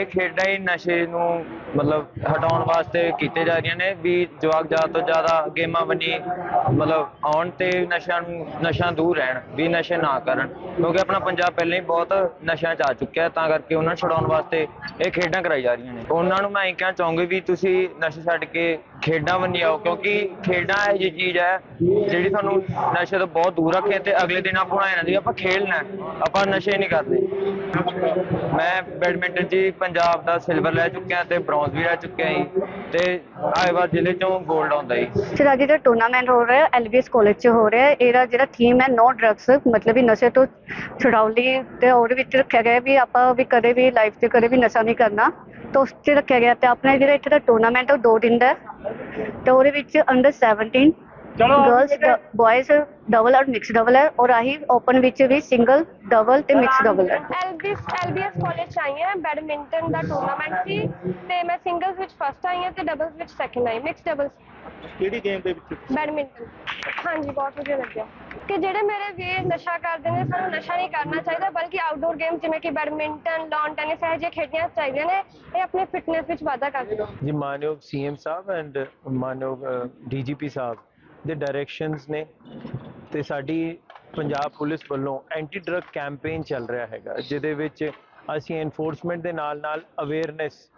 ਇਹ ਖੇਡਾਂ ਹੀ ਨਸ਼ੇ ਨੂੰ ਮਤਲਬ ਹਟਾਉਣ ਵਾਸਤੇ ਕੀਤੇ ਜਾ ਰਹੀਆਂ ਨੇ, ਵੀ ਜਵਾਕ ਜ਼ਿਆਦਾ ਤੋਂ ਜ਼ਿਆਦਾ ਗੇਮਾਂ ਬੰਨੀ ਮਤਲਬ ਆਉਣ ਤੇ ਨਸ਼ਿਆਂ ਨੂੰ ਨਸ਼ਾ ਦੂਰ ਰਹਿਣ, ਵੀ ਨਸ਼ੇ ਨਾ ਕਰਨ। ਕਿਉਂਕਿ ਆਪਣਾ ਪੰਜਾਬ ਪਹਿਲਾਂ ਹੀ ਬਹੁਤ ਨਸ਼ਿਆਂ 'ਚ ਆ ਚੁੱਕਿਆ, ਤਾਂ ਕਰਕੇ ਉਹਨਾਂ ਨੂੰ ਛਡਾਉਣ ਵਾਸਤੇ ਇਹ ਖੇਡਾਂ ਕਰਾਈ ਜਾ ਰਹੀਆਂ ਨੇ। ਉਹਨਾਂ ਨੂੰ ਮੈਂ ਇਹ ਕਹਿਣਾ ਚਾਹੂੰਗੀ ਵੀ ਤੁਸੀਂ ਨਸ਼ੇ ਛੱਡ ਕੇ ਖੇਡਾਂ ਬੰਨੀ ਆਓ ਕਿਉਂਕਿ ਖੇਡਾਂ ਇਹ ਜਿਹੀ ਚੀਜ਼ ਹੈ ਜਿਹੜੀ ਤੁਹਾਨੂੰ ਨਸ਼ੇ ਤੋਂ ਬਹੁਤ ਦੂਰ ਰੱਖੇ ਤੇ ਅਗਲੇ ਦਿਨ ਆਪਾਂ ਬਣਾਏ ਰਹਿੰਦੀ ਆਪਾਂ ਖੇਡਣਾ ਹੈ, ਆਪਾਂ ਨਸ਼ੇ ਨਹੀਂ ਕਰਨੇ ਮੈਂ ਬੈਡਮਿੰਟਨ 'ਚ ਹੀ ਪੰਜਾਬ ਦਾ ਸਿਲਵਰ ਲੈ ਚੁੱਕਿਆ ਤੇ ਬ੍ਰੌਂਜ਼ ਵੀ ਲੈ ਚੁੱਕਿਆ ਜੀ ਤੇ ਆਏਵਾ ਜ਼ਿਲ੍ਹੇ 'ਚੋਂ 골ਡ ਆਉਂਦਾ ਜੀ। ਜਿਹੜਾ ਜਿਹੜਾ ਟੂਰਨਾਮੈਂਟ ਹੋ ਰਿਹਾ ਐਲਬੀਐਸ ਕਾਲਜ 'ਚ ਹੋ ਰਿਹਾ ਹੈ ਇਹਦਾ ਜਿਹੜਾ ਥੀਮ ਹੈ ਨੋ ਡਰੱਗਸ ਮਤਲਬ ਵੀ ਨਸ਼ੇ ਤੋਂ ਛੁਡਾਉਣ ਲਈ ਤੇ ਉਹਦੇ ਵਿੱਚ ਰੱਖਿਆ ਗਿਆ ਵੀ ਆਪਾਂ ਵੀ ਕਦੇ ਵੀ ਲਾਈਫ 'ਚ ਕਦੇ ਵੀ ਨਸ਼ਾ ਨਹੀਂ ਕਰਨਾ ਤਾਂ ਉਸ 'ਚ ਰੱਖਿਆ ਗਿਆ ਤੇ ਆਪਣਾ ਜਿਹੜਾ ਇੱਥੇ ਦਾ ਟੂਰਨਾਮੈਂਟ ਉਹ ਦੋ ਦਿਨ ਦਾ ਹੈ। ਤੇ ਉਹਦੇ ਵਿੱਚ ਅੰਡਰ 17 ਗਰਲਸ ਬॉयਜ਼ ਡਬਲ ਔਰ ਮਿਕਸ ਡਬਲ ਹੈ ਔਰ ਆਹੀ ਓਪਨ ਵਿੱਚ ਵੀ ਸਿੰਗਲ ਡਬਲ ਤੇ ਮਿਕਸ ਡਬਲ ਹੈ। ਐਲਬੀਐਸ ਐਲਬੀਐਸ ਕਾਲਜ ਆਈ ਹਾਂ ਬੈਡਮਿੰਟਨ ਦਾ ਟੂਰਨਾਮੈਂਟ ਸੀ ਤੇ ਮੈਂ ਸਿੰਗਲਸ ਵਿੱਚ ਫਸਟ ਆਈ ਹਾਂ ਤੇ ਡਬਲਸ ਵਿੱਚ ਸੈਕੰਡ ਆਈ ਮਿਕਸ ਡਬਲਸ ਕਿਹੜੀ ਗੇਮ ਦੇ ਵਿੱਚ? ਬੈਡਮਿੰਟਨ ਹਾਂਜੀ ਬਹੁਤ ਵਧੀਆ ਲੱਗਿਆ। ਕਿ ਜਿਹੜੇ ਮੇਰੇ ਵੀਰ ਨਸ਼ਾ ਕਰਦੇ ਨੇ, ਸਾਨੂੰ ਨਸ਼ਾ ਨਹੀਂ ਕਰਨਾ ਚਾਹੀਦਾ, ਬਲਕਿ ਆਊਟਡੋਰ ਗੇਮ ਜਿਵੇਂ ਕਿ ਬੈਡਮਿੰਟਨ ਲਾਨ ਟੈਨਿਸ ਇਹ ਜਿਹੀਆਂ ਖੇਡਣੀਆਂ ਚਾਹੀਦੀਆਂ ਨੇ, ਇਹ ਆਪਣੀ ਫਿਟਨੈਸ ਵਿੱਚ ਵਾਧਾ ਕਰਦੀਆਂ ਜੀ, ਮਾਨਯੋਗ ਸੀਐਮ ਸਾਹਿਬ ਐਂਡ ਮਾਨਯੋਗ ਡੀਜੀਪੀ ਸਾਹਿਬ, ਦੇ ਡਾਇਰੈਕਸ਼ਨਸ ਨੇ ਤੇ ਸਾਡੀ ਪੰਜਾਬ ਪੁਲਿਸ ਵੱਲੋਂ ਐਂਟੀ ਡਰੱਗ ਕੈਂਪੇਨ ਚੱਲ ਰਿਹਾ ਹੈਗਾ, ਜਿਹਦੇ ਵਿੱਚ ਅਸੀਂ ਐਨਫੋਰਸਮੈਂਟ ਦੇ ਨਾਲ ਨਾਲ ਅਵੇਅਰਨੈਸ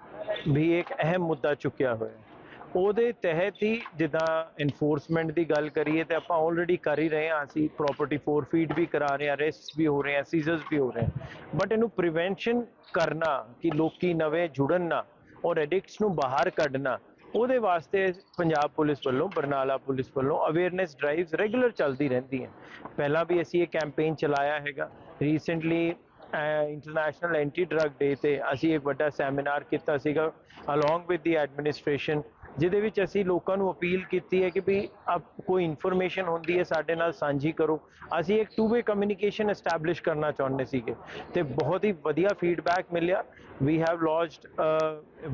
ਵੀ ਇੱਕ ਅਹਿਮ ਮੁੱਦਾ ਚੁੱਕਿਆ ਹੋਇਆ। ਹੈ ਉਹਦੇ ਤਹਿਤ ਹੀ ਜਿੱਦਾਂ ਇਨਫੋਰਸਮੈਂਟ ਦੀ ਗੱਲ ਕਰੀਏ ਤੇ ਆਪਾਂ ਆਲਰੇਡੀ ਕਰ ਹੀ ਰਹੇ ਹਾਂ, ਅਸੀਂ ਪ੍ਰਾਪਰਟੀ ਫੋਰਫੀਟ ਵੀ ਕਰਾ ਰਹੇ ਹਾਂ ਅਰੈਸਟ ਵੀ ਹੋ ਰਹੇ ਹਾਂ ਸੀਜ਼ਰਸ ਵੀ ਹੋ ਰਹੇ ਹਾਂ। ਬਟ ਇਹਨੂੰ ਪ੍ਰੀਵੈਂਸ਼ਨ ਕਰਨਾ ਕਿ ਲੋਕੀ ਨਵੇਂ ਜੁੜਨ ਨਾ ਔਰ ਐਡਿਕਟਸ ਨੂੰ ਬਾਹਰ ਕੱਢਣਾ, ਉਹਦੇ ਵਾਸਤੇ ਪੰਜਾਬ ਪੁਲਿਸ ਵੱਲੋਂ, ਬਰਨਾਲਾ ਪੁਲਿਸ ਵੱਲੋਂ ਅਵੇਅਰਨੈਸ ਡਰਾਈਵਸ ਰੈਗੂਲਰ ਚੱਲਦੀ ਰਹਿੰਦੀਆਂ। ਪਹਿਲਾਂ ਵੀ ਅਸੀਂ ਇਹ ਕੈਂਪੇਨ ਚਲਾਇਆ ਹੈਗਾ। Recently international anti drug day ਤੇ ਅਸੀਂ ਇੱਕ ਵੱਡਾ ਸੈਮੀਨਾਰ ਕੀਤਾ ਸੀਗਾ ਅਲੋਂਗ ਵਿਦ ਦੀ ਐਡਮਿਨਿਸਟ੍ਰੇਸ਼ਨ ਜਿਹਦੇ ਵਿੱਚ ਅਸੀਂ ਲੋਕਾਂ ਨੂੰ ਅਪੀਲ ਕੀਤੀ ਹੈ ਕਿ ਵੀ ਆਪ ਕੋਈ ਇਨਫੋਰਮੇਸ਼ਨ ਹੁੰਦੀ ਹੈ, ਸਾਡੇ ਨਾਲ ਸਾਂਝੀ ਕਰੋ। ਅਸੀਂ ਇੱਕ ਟੂ ਵੇ ਕਮਿਊਨੀਕੇਸ਼ਨ ਐਸਟੈਬਲਿਸ਼ ਕਰਨਾ ਚਾਹੁੰਦੇ ਸੀਗੇ ਤੇ ਬਹੁਤ ਹੀ ਵਧੀਆ ਫੀਡਬੈਕ ਮਿਲਿਆ। We have launched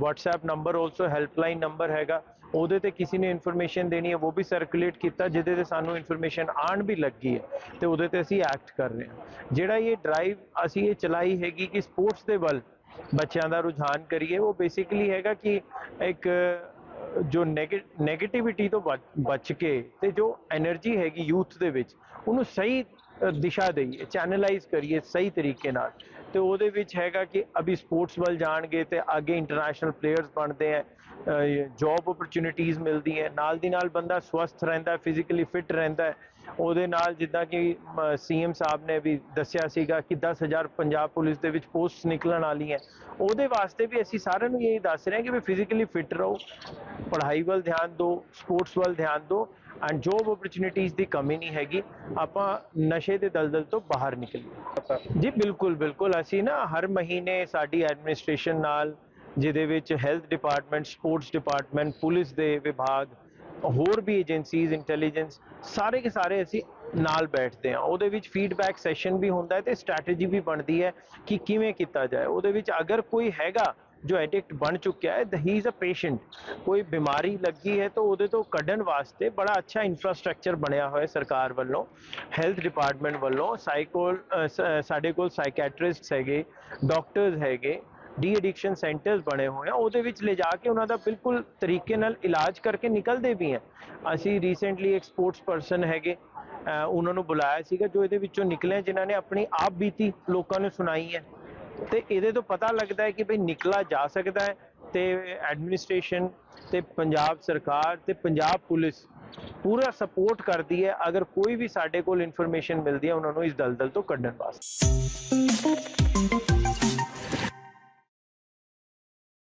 WhatsApp number also helpline number ਹੈਗਾ। ਉਹਦੇ ਤੇ ਕਿਸੇ ਨੇ ਇਨਫੋਰਮੇਸ਼ਨ ਦੇਣੀ ਹੈ, ਉਹ ਵੀ ਸਰਕੂਲੇਟ ਕੀਤਾ, ਜਿਹਦੇ ਤੇ ਸਾਨੂੰ ਇਨਫੋਰਮੇਸ਼ਨ ਆਣ ਵੀ ਲੱਗੀ ਹੈ ਤੇ ਉਹਦੇ ਤੇ ਅਸੀਂ ਐਕਟ ਕਰ ਰਹੇ ਹਾਂ। ਜਿਹੜਾ ਇਹ ਡਰਾਈਵ ਅਸੀਂ ਇਹ ਚਲਾਈ ਹੈਗੀ ਕਿ ਸਪੋਰਟਸ ਦੇ ਵੱਲ ਬੱਚਿਆਂ ਦਾ ਰੁਝਾਨ ਕਰੀਏ, ਉਹ ਬੇਸਿਕਲੀ ਹੈਗਾ ਕਿ ਇੱਕ ਜੋ ਨੈਗੇਟਿਵਿਟੀ ਤੋਂ ਬਚ ਕੇ ਤੇ ਜੋ એનર્ਜੀ ਹੈਗੀ ਯੂਥ ਦੇ ਵਿੱਚ, ਉਹਨੂੰ ਸਹੀ ਦਿਸ਼ਾ ਦੇਈਏ ਚੈਨਲਾਈਜ਼ ਕਰੀਏ ਸਹੀ ਤਰੀਕੇ ਨਾਲ। ਤੇ ਉਹਦੇ ਵਿੱਚ ਹੈਗਾ ਕਿ ਅਭੀ ਸਪੋਰਟਸ ਵੱਲ ਜਾਣਗੇ ਤੇ ਅੱਗੇ ਇੰਟਰਨੈਸ਼ਨਲ ਪਲੇਅਰਸ ਬਣਦੇ ਆ ਜੋਬ ਓਪਰਚ्युनिटीज ਮਿਲਦੀ ਹੈ ਨਾਲ ਦੀ ਨਾਲ ਬੰਦਾ ਸਵਸਥ ਰਹਿੰਦਾ ਫਿਜ਼ੀਕਲੀ ਫਿਟ ਰਹਿੰਦਾ ਉਹਦੇ ਨਾਲ ਜਿੱਦਾਂ ਕਿ ਸੀ ਐੱਮ ਸਾਹਿਬ ਨੇ ਵੀ ਦੱਸਿਆ ਸੀਗਾ ਕਿ ਦਸ ਹਜ਼ਾਰ ਪੰਜਾਬ ਪੁਲਿਸ ਦੇ ਵਿੱਚ ਪੋਸਟ ਨਿਕਲਣ ਵਾਲੀ ਹੈ ਉਹਦੇ ਵਾਸਤੇ ਵੀ ਅਸੀਂ ਸਾਰਿਆਂ ਨੂੰ ਇਹੀ ਦੱਸ ਰਹੇ ਹਾਂ ਕਿ ਵੀ ਫਿਜ਼ੀਕਲੀ ਫਿਟ ਰਹੋ, ਪੜ੍ਹਾਈ ਵੱਲ ਧਿਆਨ ਦਿਓ ਸਪੋਰਟਸ ਵੱਲ ਧਿਆਨ ਦਿਓ ਐਂਡ ਜੋਬ ਓਪਰਚੁਨਿਟੀਜ਼ ਦੀ ਕਮੀ ਨਹੀਂ ਹੈਗੀ। ਆਪਾਂ ਨਸ਼ੇ ਦੇ ਦਲਦਲ ਤੋਂ ਬਾਹਰ ਨਿਕਲੀਏ। ਜੀ, ਬਿਲਕੁਲ ਬਿਲਕੁਲ। ਅਸੀਂ ਨਾ ਹਰ ਮਹੀਨੇ ਸਾਡੀ ਐਡਮਿਨਿਸਟ੍ਰੇਸ਼ਨ ਨਾਲ, ਜਿਹਦੇ ਵਿੱਚ health department sports department police ਦੇ ਵਿਭਾਗ ਹੋਰ ਵੀ ਏਜੰਸੀਜ਼ ਇੰਟੈਲੀਜੈਂਸ ਸਾਰੇ ਕੇ ਸਾਰੇ ਅਸੀਂ ਨਾਲ ਬੈਠਦੇ ਹਾਂ। ਉਹਦੇ ਵਿੱਚ ਫੀਡਬੈਕ ਸੈਸ਼ਨ ਵੀ ਹੁੰਦਾ ਹੈ ਤੇ ਸਟ੍ਰੈਟਜੀ ਵੀ ਬਣਦੀ ਹੈ ਕਿ ਕਿਵੇਂ ਕੀਤਾ ਜਾਏ। ਉਹਦੇ ਵਿੱਚ ਅਗਰ ਕੋਈ ਹੈਗਾ ਜੋ ਐਡਿਕਟ ਬਣ ਚੁੱਕਿਆ ਹੈ ਹੀ ਇਜ਼ ਅ ਪੇਸ਼ੈਂਟ ਕੋਈ ਬਿਮਾਰੀ ਲੱਗੀ ਹੈ, ਤਾਂ ਉਹਦੇ ਤੋਂ ਕੱਢਣ ਵਾਸਤੇ ਬੜਾ ਅੱਛਾ ਇਨਫਰਾਸਟ੍ਰਕਚਰ ਬਣਿਆ ਹੋਇਆ ਸਰਕਾਰ ਵੱਲੋਂ ਹੈਲਥ ਡਿਪਾਰਟਮੈਂਟ ਵੱਲੋਂ। ਸਾਈਕੋਲ ਸਾਡੇ ਕੋਲ ਸਾਈਕੈਟ੍ਰਿਸਟਸ ਹੈਗੇ ਡਾਕਟਰਸ ਹੈਗੇ। ਡੀ ਐਡਿਕਸ਼ਨ ਸੈਂਟਰਸ ਬਣੇ ਹੋਏ ਆ, ਉਹਦੇ ਵਿੱਚ ਲੈ ਜਾ ਕੇ ਉਹਨਾਂ ਦਾ ਬਿਲਕੁਲ ਤਰੀਕੇ ਨਾਲ ਇਲਾਜ ਕਰਕੇ ਨਿਕਲਦੇ ਵੀ ਆ। ਅਸੀਂ ਰੀਸੈਂਟਲੀ ਇੱਕ ਸਪੋਰਟਸ ਪਰਸਨ ਹੈਗੇ ਉਹਨਾਂ ਨੂੰ ਬੁਲਾਇਆ ਸੀਗਾ, ਜੋ ਇਹਦੇ ਵਿੱਚੋਂ ਨਿਕਲੇ ਜਿਨ੍ਹਾਂ ਨੇ ਆਪਣੀ ਆਪ ਬੀਤੀ ਲੋਕਾਂ ਨੂੰ ਸੁਣਾਈ ਹੈ ਤੇ ਇਹਦੇ ਤੋਂ ਪਤਾ ਲੱਗਦਾ ਹੈ ਕਿ ਭਈ ਨਿਕਲਾ ਜਾ ਸਕਦਾ ਹੈ ਤੇ ਐਡਮਿਨਿਸਟ੍ਰੇਸ਼ਨ ਤੇ ਪੰਜਾਬ ਸਰਕਾਰ ਤੇ ਪੰਜਾਬ ਪੁਲਿਸ ਪੂਰਾ ਸਪੋਰਟ ਕਰਦੀ ਹੈ, ਅਗਰ ਕੋਈ ਵੀ ਸਾਡੇ ਕੋਲ ਇਨਫੋਰਮੇਸ਼ਨ ਮਿਲਦੀ ਹੈ, ਉਹਨਾਂ ਨੂੰ ਇਸ ਦਲਦਲ ਤੋਂ ਕੱਢਣ ਵਾਸਤੇ।